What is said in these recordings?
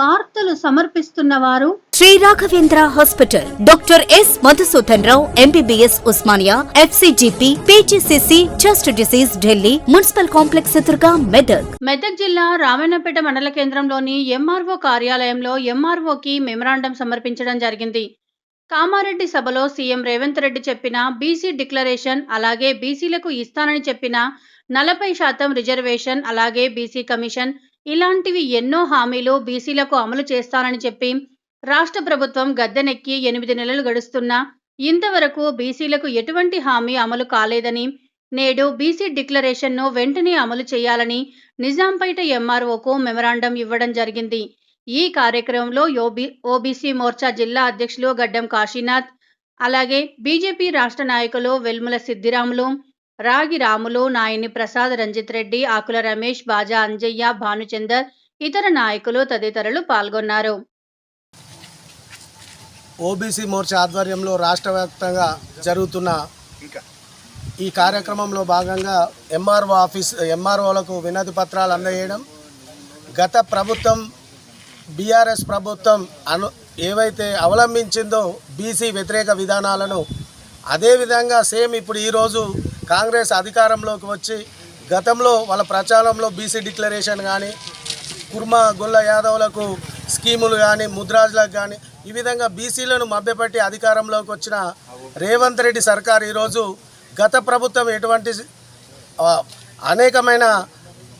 వార్తలు సమర్పిస్తున్న వారు Shri Raghavendra hospital. Doctor S Madhusudan Rao MBBS Osmania FCGP PGCC chest disease Delhi municipal complex ఎదురుగా మెదక్. మెదక్ జిల్లా రామన్నపేట మండల కేంద్రంలోని ఎంఆర్ఓ కార్యాలయంలో ఎంఆర్ఓకి మెమరాండం సమర్పించడం జరిగింది. కామారెడ్డి సభలో సీఎం రేవంత్ రెడ్డి చెప్పిన బీసీ డిక్లరేషన్ అలాగే బీసీలకు ఇస్తానని చెప్పిన నలభై శాతం రిజర్వేషన్ అలాగే బీసీ కమిషన్ ఇలాంటివి ఎన్నో హామీలు బీసీలకు అమలు చేస్తానని చెప్పి రాష్ట్ర ప్రభుత్వం గద్దెనెక్కి ఎనిమిది నెలలు గడుస్తున్నా ఇంతవరకు బీసీలకు ఎటువంటి హామీ అమలు కాలేదని నేడు బీసీ డిక్లరేషన్ను వెంటనే అమలు చేయాలని నిజాంపేట ఎంఆర్ఓకు మెమరాండం ఇవ్వడం జరిగింది. ఈ కార్యక్రమంలో యోబీ ఓబీసీ మోర్చా జిల్లా అధ్యక్షులు గడ్డం కాశీనాథ్ అలాగే బీజేపీ రాష్ట్ర నాయకులు వెల్ముల సిద్దిరాములు రాగి రాములు నాయని ప్రసాద్ రంజిత్ రెడ్డి ఆకుల రమేష్ బాజా అంజయ్య భానుచందర్ ఇతర నాయకులు తదితరులు పాల్గొన్నారు. ఓబీసీ మోర్చా ఆధ్వర్యంలో రాష్ట్ర వ్యాప్తంగా జరుగుతున్న ఈ కార్యక్రమంలో భాగంగా ఎంఆర్ఓ ఆఫీస్ ఎంఆర్ఓలకు వినతి పత్రాలు అందజేయడం గత ప్రభుత్వం బీఆర్ఎస్ ప్రభుత్వం అను ఏవైతే అవలంబించిందో బీసీ వ్యతిరేక విధానాలను అదేవిధంగా సేమ్ ఇప్పుడు ఈరోజు కాంగ్రెస్ అధికారంలోకి వచ్చి గతంలో వాళ్ళ ప్రచారంలో బీసీ డిక్లరేషన్ కానీ కుర్మా గొల్ల యాదవులకు స్కీములు కానీ ముద్రాజులకు కానీ ఈ విధంగా బీసీలను మభ్యపెట్టి అధికారంలోకి వచ్చిన రేవంత్ రెడ్డి సర్కార్ ఈరోజు గత ప్రభుత్వం ఎటువంటి అనేకమైన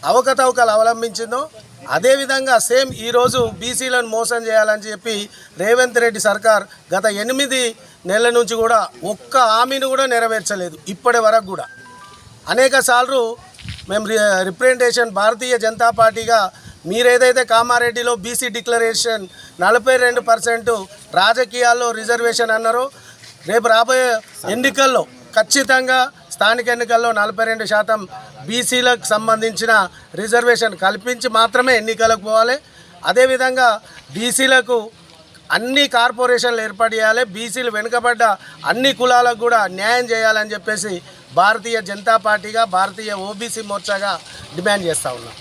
అవకతవకలు అవలంబించిందో అదేవిధంగా సేమ్ ఈరోజు బీసీలను మోసం చేయాలని చెప్పి రేవంత్ రెడ్డి సర్కార్ గత ఎనిమిది నెలల నుంచి కూడా ఒక్క హామీని కూడా నెరవేర్చలేదు ఇప్పటి వరకు కూడా. అనేక సార్లు మేము రి- రిప్రజెంటేషన్ భారతీయ జనతా పార్టీగా మీరేదైతే కామారెడ్డిలో బీసీ డిక్లరేషన్ నలభై రెండు పర్సెంట్ రాజకీయాల్లో రిజర్వేషన్ అన్నారో రేపు రాబోయే ఎన్నికల్లో ఖచ్చితంగా స్థానిక ఎన్నికల్లో నలభై రెండు శాతం బీసీలకు సంబంధించిన రిజర్వేషన్ కల్పించి మాత్రమే ఎన్నికలకు పోవాలి. అదేవిధంగా బీసీలకు అన్ని కార్పొరేషన్లు ఏర్పాటు చేయాలి. బీసీలు వెనుకబడ్డ అన్ని కులాలకు కూడా న్యాయం చేయాలని చెప్పేసి భారతీయ జనతా పార్టీగా భారతీయ ఓబీసీ మోర్చాగా డిమాండ్ చేస్తూ ఉన్నాం.